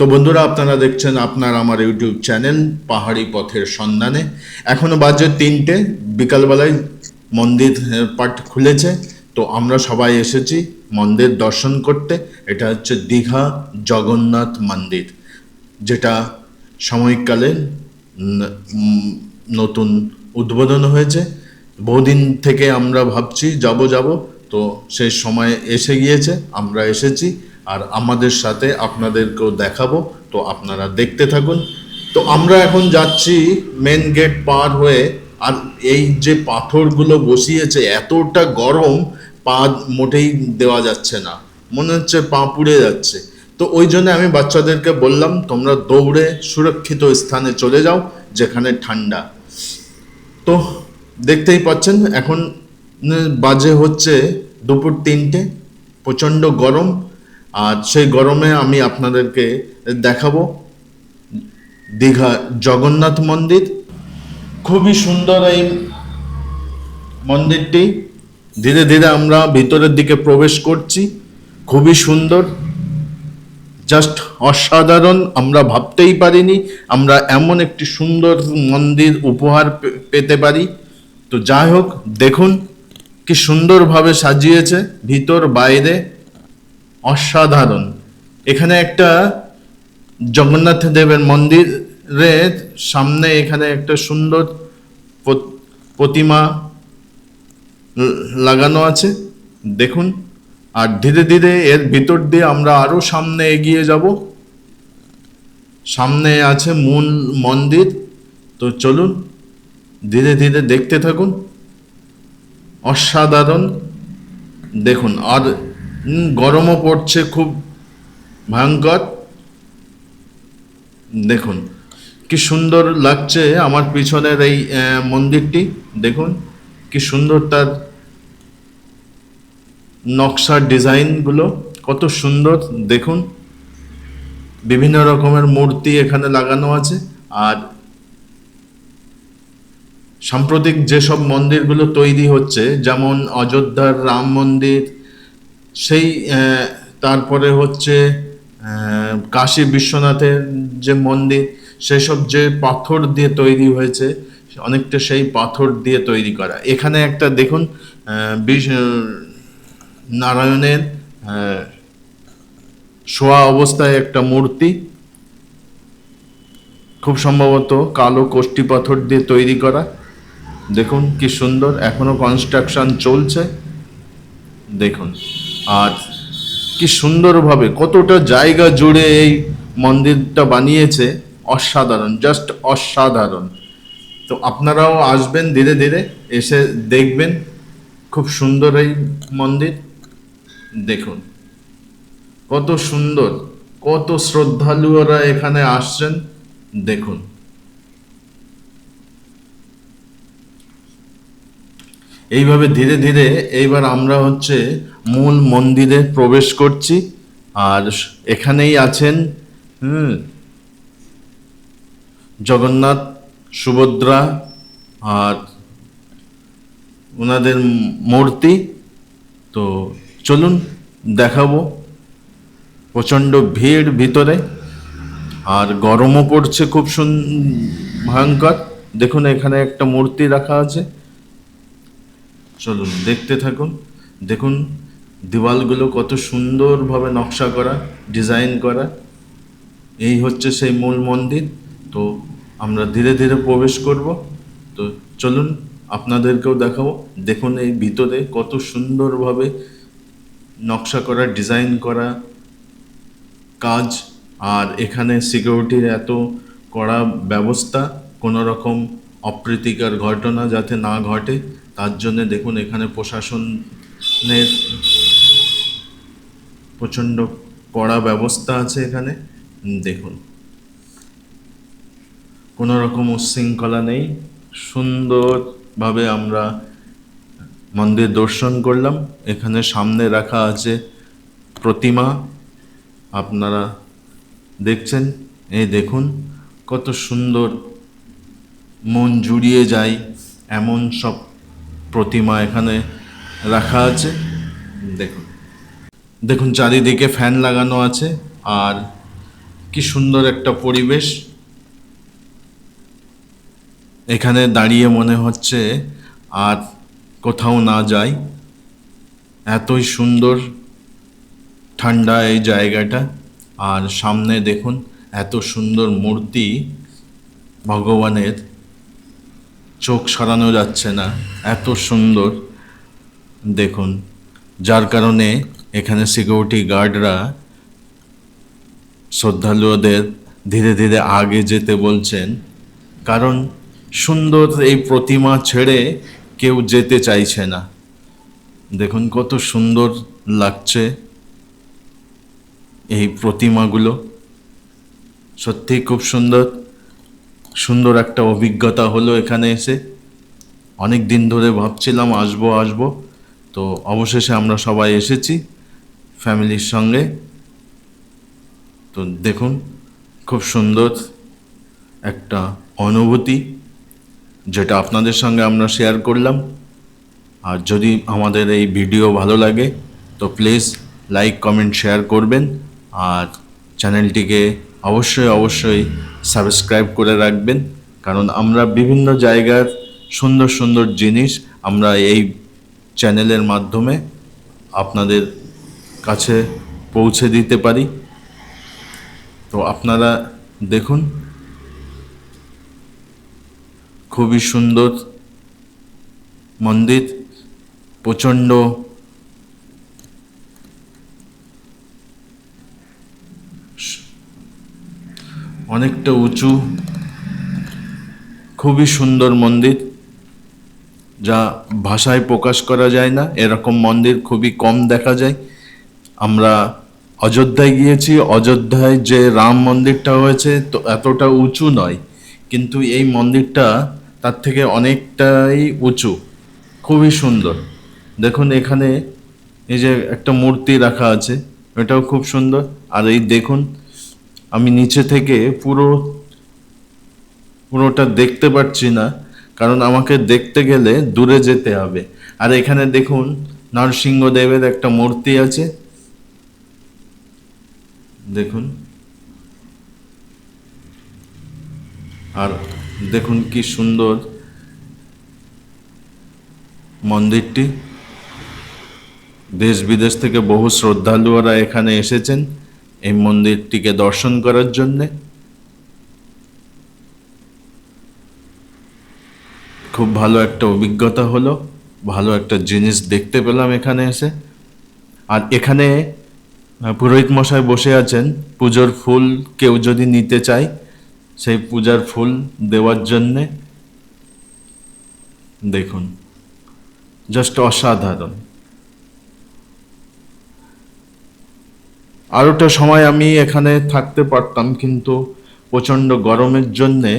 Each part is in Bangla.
তো বন্ধুরা, আপনারা দেখছেন আপনার আমার ইউটিউব চ্যানেল, পাহাড়ি পথের সন্ধানে। এখনও বাজে তিনটে, বিকালবেলায় মন্দির পাট খুলেছে। তো আমরা সবাই এসেছি মন্দির দর্শন করতে। এটা হচ্ছে দীঘা জগন্নাথ মন্দির, যেটা সাময়িককালে নতুন উদ্বোধন হয়েছে। বহুদিন থেকে আমরা ভাবছি, যাব যাব। তো সেই সময় এসে গিয়েছে, আমরা এসেছি। আর আমাদের সাথে আপনাদেরকেও দেখাবো। তো আপনারা দেখতে থাকুন। তো আমরা এখন যাচ্ছি মেন গেট পার হয়ে। আর এই যে পাথরগুলো বসিয়েছে, এতটা গরম, পা মোটেই দেওয়া যাচ্ছে না। মনে হচ্ছে পা পুড়ে যাচ্ছে। তো ওই জন্য আমি বাচ্চাদেরকে বললাম, তোমরা দৌড়ে সুরক্ষিত স্থানে চলে যাও, যেখানে ঠান্ডা। তো দেখতেই পাচ্ছেন, এখন বাজে হচ্ছে দুপুর তিনটে। প্রচণ্ড গরম। আর সেই গরমে আমি আপনাদেরকে দেখাবো দীঘা জগন্নাথ মন্দির। খুবই সুন্দর এই মন্দিরটি। ধীরে ধীরে আমরা ভিতরের দিকে প্রবেশ করছি। খুবই সুন্দর। জাস্ট অসাধারণ, আমরা ভাবতেই পারিনি, আমরা এমন একটি সুন্দর মন্দির উপহার পেতে পারি। তো যাই হোক, দেখুন কি সুন্দরভাবে সাজিয়েছে ভিতর, বাইরে। অসাধারণ। এখানে একটা জগন্নাথ দেবের মন্দিরের সামনে এখানে একটা সুন্দর প্রতিমা লাগানো আছে। দেখুন, আর ধীরে ধীরে এর ভিতর দিয়ে আমরা আরও সামনে এগিয়ে যাব। সামনে আছে মূল মন্দির। তো চলুন, ধীরে ধীরে দেখতে থাকুন। অসাধারণ। দেখুন, আর গরমও পড়ছে খুব ভয়ঙ্কর। দেখুন, কি সুন্দর লাগছে আমার পিছনের এই মন্দিরটি। দেখুন, কি সুন্দর তার নকশার ডিজাইনগুলো, কত সুন্দর। দেখুন, বিভিন্ন রকমের মূর্তি এখানে লাগানো আছে। আর সাম্প্রতিক যেসব মন্দিরগুলো তৈরি হচ্ছে, যেমন অযোধ্যার রাম মন্দির সেই তারপরে হচ্ছে কাশী বিশ্বনাথের যে মন্দির, সেসব যে পাথর দিয়ে তৈরি হয়েছে, অনেকটা সেই পাথর দিয়ে তৈরি করা। এখানে একটা দেখুন নারায়ণের শোয়া অবস্থায় একটা মূর্তি। খুব সম্ভবত কালো কোষ্টি পাথর দিয়ে তৈরি করা। দেখুন কি সুন্দর, এখনও কনস্ট্রাকশন চলছে। দেখুন। আর কি সুন্দরভাবে কতটা জায়গা জুড়ে এই মন্দিরটা বানিয়েছে, অসাধারণ জাস্ট অসাধারণ। তো আপনারাও আসবেন ধীরে ধীরে, এসে দেখবেন খুব সুন্দর এই মন্দির। দেখুন, কত সুন্দর, কত শ্রদ্ধালুরা এখানে আসছেন, দেখুন। এইভাবে ধীরে ধীরে এইবার আমরা হচ্ছে মূল মন্দিরে প্রবেশ করছি। আর এখানেই আছেন, হুম, জগন্নাথ, সুভদ্রা আর ওনাদের মূর্তি। তো চলুন দেখাবো। প্রচণ্ড ভিড় ভিতরে। আর গরমও পড়ছে খুব সুন, ভয়ঙ্কর। দেখুন এখানে একটা মূর্তি রাখা আছে। চলুন, দেখতে থাকুন। দেখুন, দেওয়ালগুলো কত সুন্দরভাবে নকশা করা, ডিজাইন করা। এই হচ্ছে সেই মূল মন্দির। তো আমরা ধীরে ধীরে প্রবেশ করব। তো চলুন, আপনাদেরকেও দেখাবো। দেখুন এই ভিতরে কত সুন্দরভাবে নকশা করা, ডিজাইন করা কাজ। আর এখানে সিকিউরিটির এত কড়া ব্যবস্থা, কোনো রকম অপ্রীতিকর ঘটনা যাতে না ঘটে। তার জন্যে দেখুন এখানে প্রশাসনের প্রচণ্ড কড়া ব্যবস্থা আছে এখানে। দেখুন। কোনো রকম উচ্ছৃঙ্খলা নেই। সুন্দরভাবে আমরা মন্দির দর্শন করলাম। এখানে সামনে রাখা আছে প্রতিমা। আপনারা দেখছেন? এই দেখুন, কত সুন্দর মন জুড়িয়ে যায় এমন সব প্রতিমা এখানে রাখা আছে। দেখুন। দেখুন, চারিদিকে ফ্যান লাগানো আছে। আর কি সুন্দর একটা পরিবেশ। এখানে দাঁড়িয়ে মনে হচ্ছে আর কোথাও না যাই। এতই সুন্দর ঠান্ডা এই জায়গাটা। আর সামনে দেখুন, এত সুন্দর মূর্তি ভগবানের। চোখ সরানো যাচ্ছে না। এত সুন্দর। দেখুন, যার কারণে এখানে সিকিউরিটি গার্ডরা শ্রদ্ধালুদের ধীরে ধীরে আগে যেতে বলছেন। কারণ সুন্দর এই প্রতিমা ছেড়ে কেউ যেতে চাইছে না। দেখুন কত সুন্দর লাগছে এই প্রতিমাগুলো। সত্যি খুব সুন্দর। সুন্দর একটা অভিজ্ঞতা হলো এখানে এসে। অনেক দিন ধরে ভাবছিলাম আসব আসব। তো অবশেষে আমরা সবাই এসেছি ফ্যামিলির সঙ্গে। তো দেখুন, খুব সুন্দর একটা অনুভূতি যেটা আপনাদের সঙ্গে আমরা শেয়ার করলাম। আর যদি আমাদের এই ভিডিও ভালো লাগে, তো প্লিজ লাইক, কমেন্ট, শেয়ার করবেন। আর চ্যানেলটিকে অবশ্যই অবশ্যই সাবস্ক্রাইব করে রাখবেন। কারণ আমরা বিভিন্ন জায়গার সুন্দর সুন্দর জিনিস আমরা এই চ্যানেলের মাধ্যমে আপনাদের কাছে পৌঁছে দিতে পারি। তো আপনারা দেখুন, খুবই সুন্দর মন্দির, প্রচণ্ড অনেকটা উঁচু, খুবই সুন্দর মন্দির, যা ভাষায় প্রকাশ করা যায় না। এরকম মন্দির খুবই কম দেখা যায়। আমরা অযোধ্যায় গিয়েছি, অযোধ্যায় যে রাম মন্দিরটা হয়েছে, তো এতটা উঁচু নয়। কিন্তু এই মন্দিরটা তার থেকে অনেকটাই উঁচু, খুবই সুন্দর। দেখুন এখানে এই যে একটা মূর্তি রাখা আছে, এটাও খুব সুন্দর। আর এই দেখুন আমি নিচে থেকে পুরো, পুরোটা দেখতে পাচ্ছি না, কারণ আমাকে দেখতে গেলে দূরে যেতে হবে। আর এখানে দেখুন, নরসিংহদেবের একটা মূর্তি আছে। দেখুন। আর দেখুন কি সুন্দর মন্দিরটি। দেশ বিদেশ থেকে বহু শ্রদ্ধালুরা এখানে এসেছেন। এই মন্দিরটিকে দর্শন করার জন্যে। খুব ভালো একটা অভিজ্ঞতা হলো, ভালো একটা জিনিস দেখতে পেলাম এখানে এসে। আর এখানে পুরোহিত মশাই বসে আছেন। পুজোর ফুল কেউ যদি নিতে চায়, সেই পূজার ফুল দেওয়ার জন্যে। দেখুন জাস্ট অসাধারণ। আরোটা সময় আমি এখানে থাকতে পারতাম, কিন্তু প্রচণ্ড গরমের জন্যে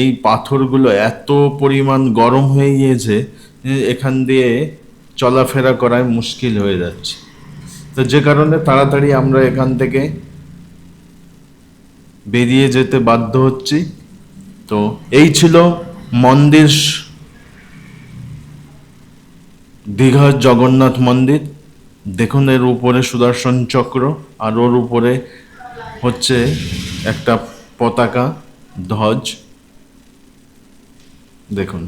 এই পাথরগুলো এত পরিমাণ গরম হয়ে গিয়েছে এখান দিয়ে চলাফেরা করায় মুশকিল হয়ে যাচ্ছে। তো যে কারণে তাড়াতাড়ি আমরা এখান থেকে বেরিয়ে যেতে বাধ্য হচ্ছি। তো এই ছিল মন্দির, দীঘার জগন্নাথ মন্দির। দেখুন, এর উপরে সুদর্শন চক্র, আর ওর উপরে হচ্ছে একটা পতাকা, ধ্বজ। দেখুন,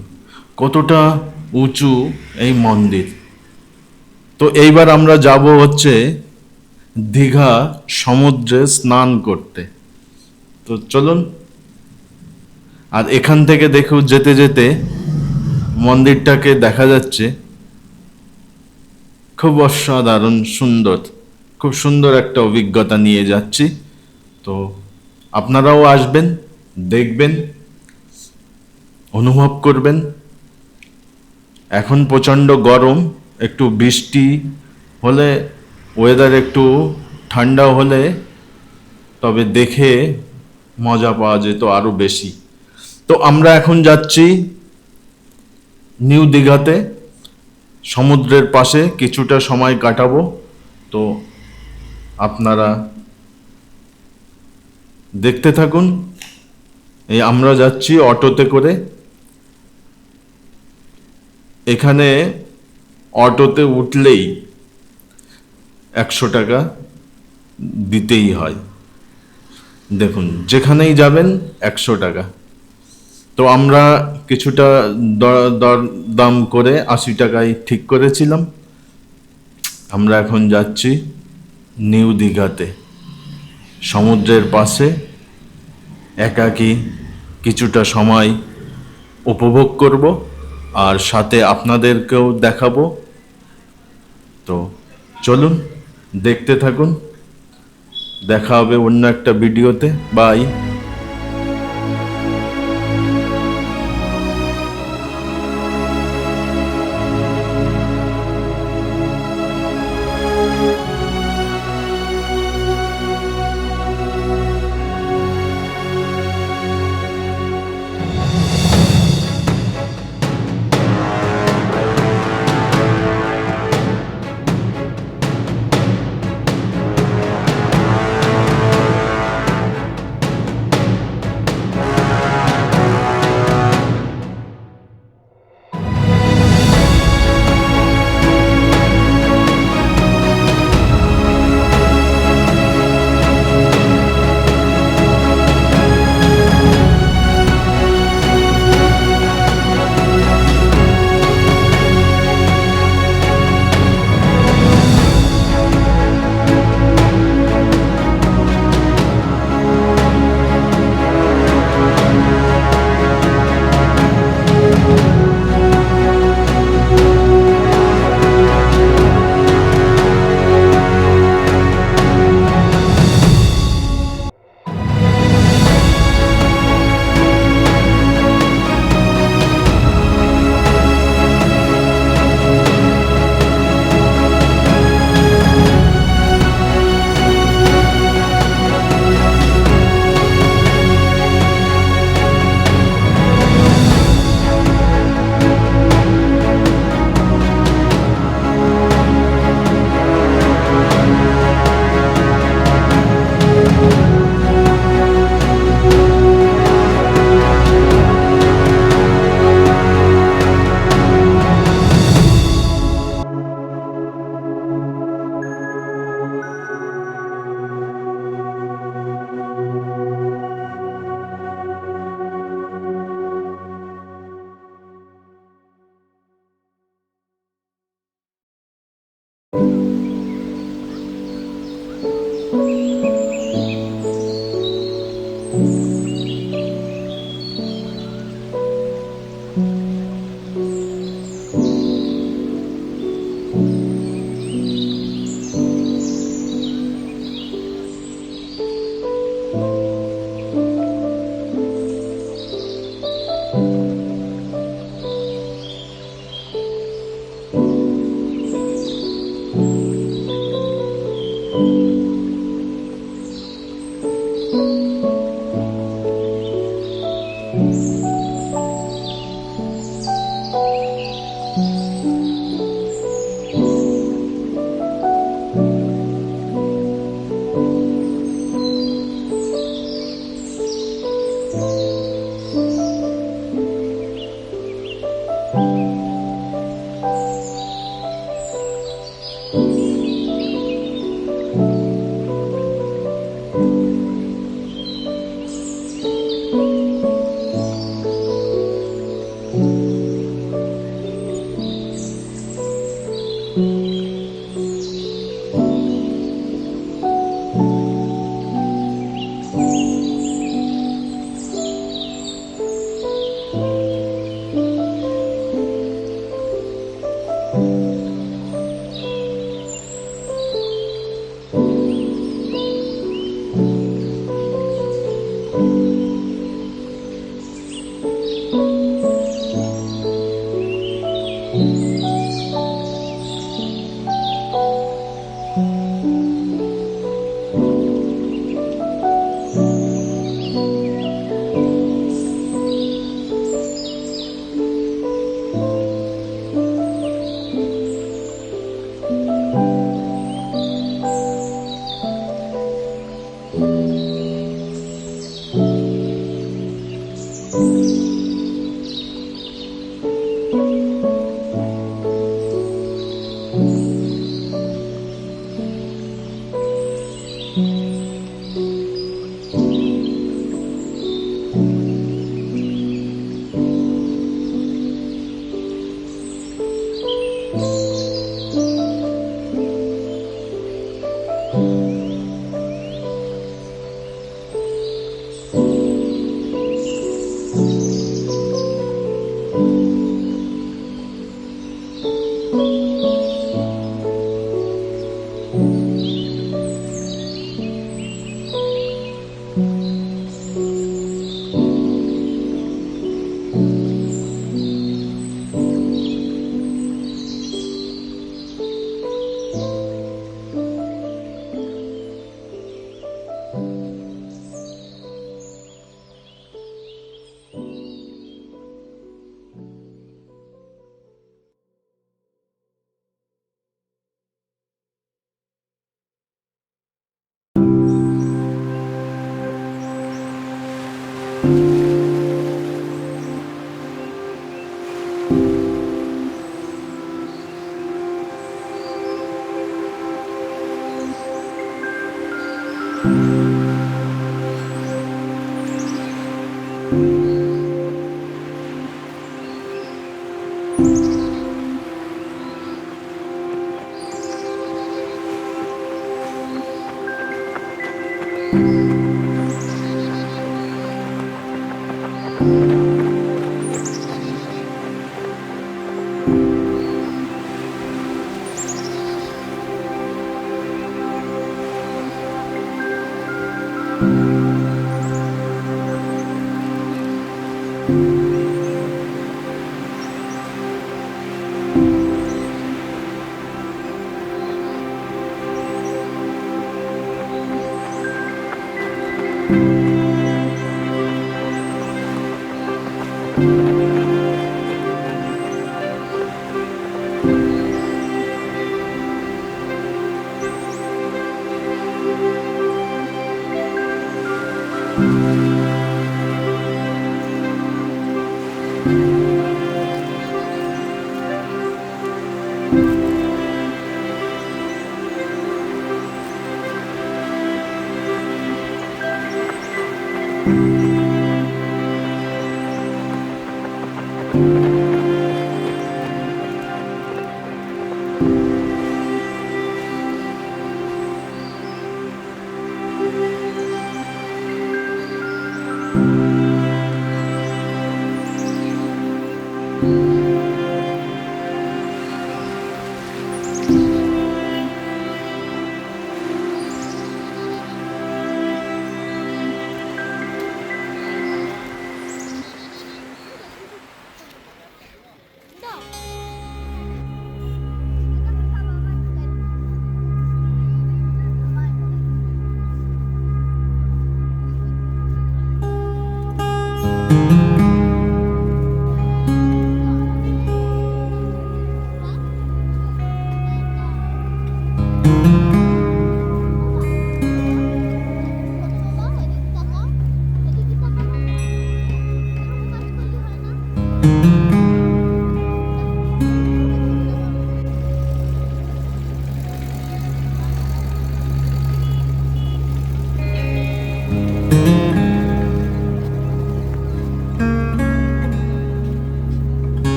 কতটা উঁচু এই মন্দির। তো এইবার আমরা যাব হচ্ছে দীঘা সমুদ্রে স্নান করতে। তো চলুন, আর এখান থেকে দেখো যেতে যেতে মন্দিরটাকে দেখা যাচ্ছে। খুব অসাধারণ, সুন্দর। খুব সুন্দর একটা অভিজ্ঞতা নিয়ে যাচ্ছি। তো আপনারাও আসবেন, দেখবেন, অনুভব করবেন। এখন প্রচণ্ড গরম, একটু বৃষ্টি হলে ওয়েদার একটু ঠান্ডা হলে, তবে দেখে মজা পাওয়া যেত আরও বেশি। তো আমরা এখন যাচ্ছি নিউ দীঘাতে। সমুদ্রের পাশে কিছুটা সময় কাটাবো। তো আপনারা দেখতে থাকুন। এই আমরা যাচ্ছি অটোতে করে। এখানে অটোতে উঠলেই একশো টাকা দিতেই হয়। দেখুন, যেখানেই যাবেন একশো টাকা। তো আমরা কিছুটা দর দাম করে আশি টাকায় ঠিক করেছিলাম। আমরা এখন যাচ্ছি নিউ দীঘাতে। সমুদ্রের পাশে একাকী কিছুটা সময় উপভোগ করব আর সাথে আপনাদেরকেও দেখাবো। তো চলুন, দেখতে থাকুন। দেখা হবে অন্য একটা ভিডিওতে। বাই। You